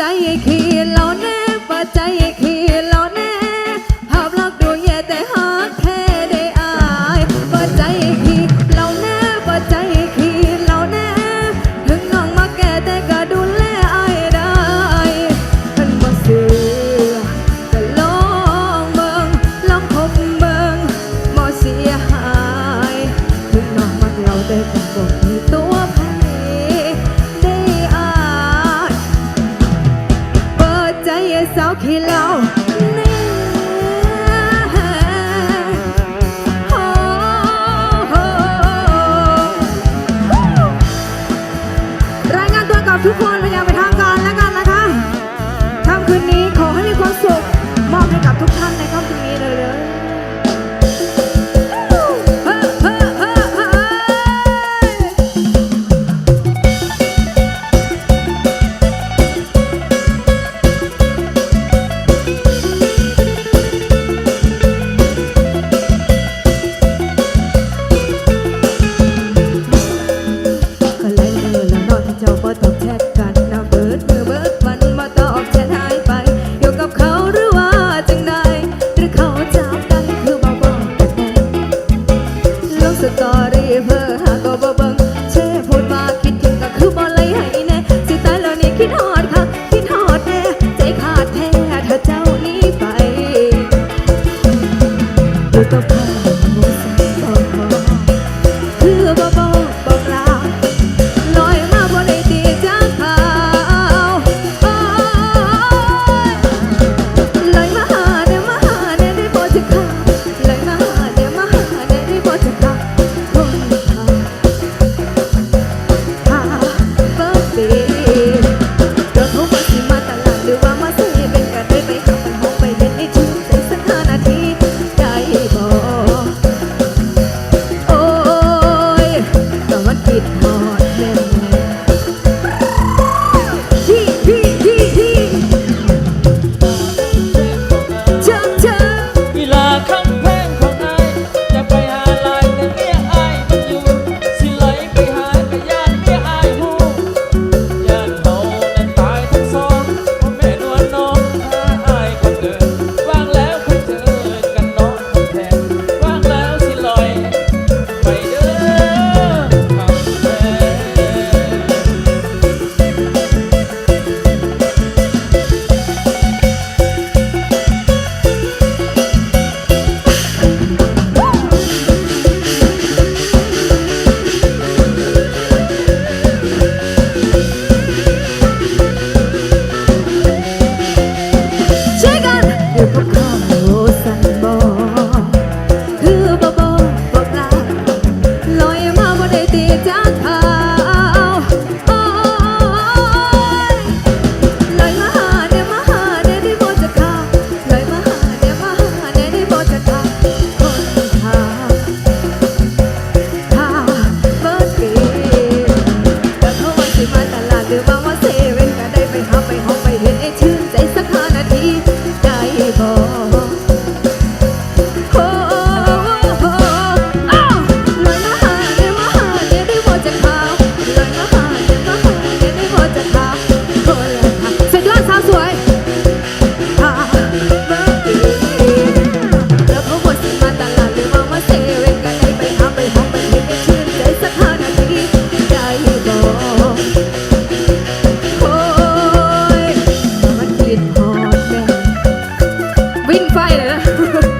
ใจเขียนเราแน่ว่ใจ สาวขี้เหล้าทุกคนไปยัางเปทางการแล้วกันนะคะค่ำคืนนี้ขอให้มีควสุข มอบให้กับทุกท่านใน 来了呵呵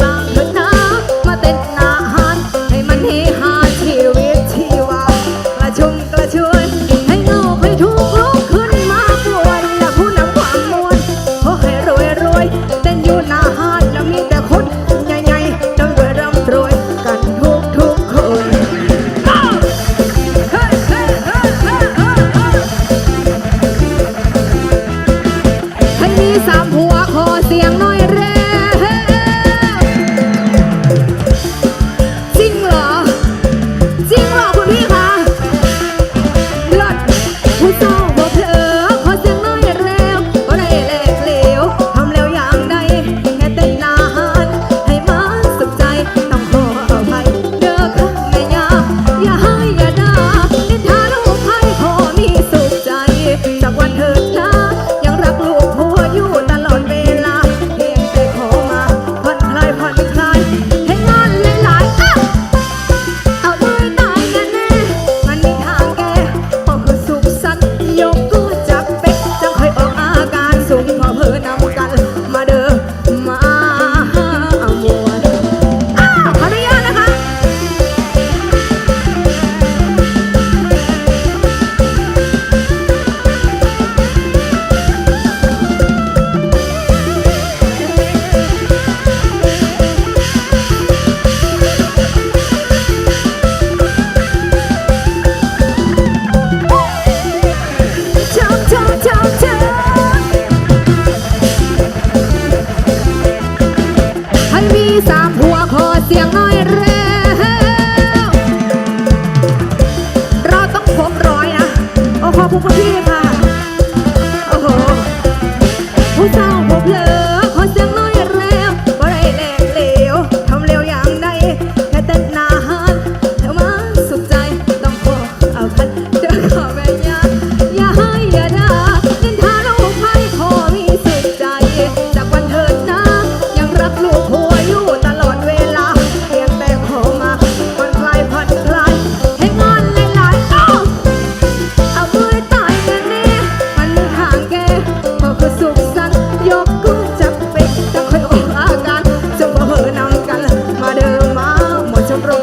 บ้าง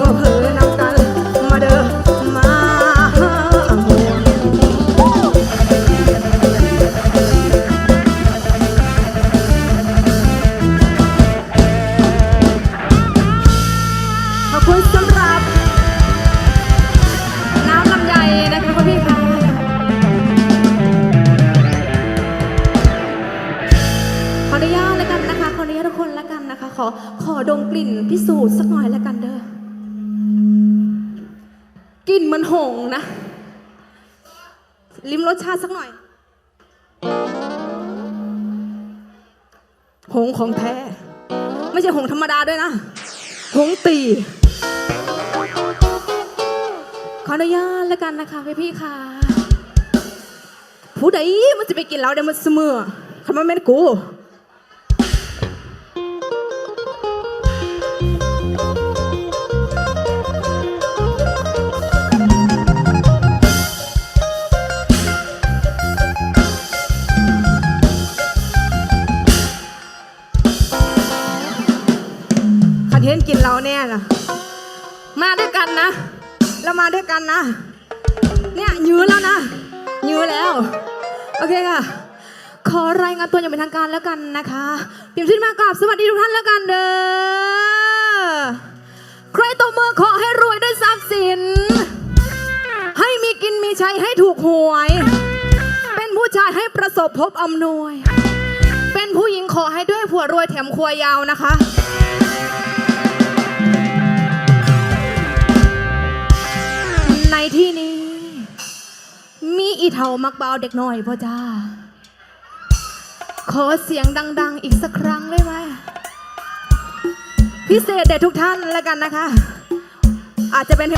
ห กลิ่นเหมันหงนะ ลิ้มรสชาติสักหน่อย หงของแท้ ไม่ใช่หงธรรมดาด้วยนะ หงตี ขออนุญาตแล้วกันนะคะพี่พี่ๆค่ะ ผู้ใดมันจะไปกินเหล้าเดี๋ยวมันเสมอคำว่าแม่นกู นะเรามาด้วยกันนะ เนี่ยยื้อแล้วนะยื้อแล้ว โอเคค่ะ ขอรายงานตัวอย่างเป็นทางการแล้วกันนะคะเตรียมขึ้นมากราบสวัสดีทุกท่านแล้วกันเด้อใครตบมือขอให้รวยด้วยทรัพย์สิน ให้มีกินมีใช้ให้ถูกหวย เป็นผู้ชายให้ประสบพบอำนวย เป็นผู้หญิงขอให้ด้วยผัวรวยแถมครัวยาวนะคะ ที่นี้ มีอีเทามักเบาเด็กหน่อยพ่อจ้า ขอเสียงดัง ๆ อีกสักครั้งได้ไหม พิเศษเด็ดทุกท่านแล้วกันนะคะ อาจจะเป็น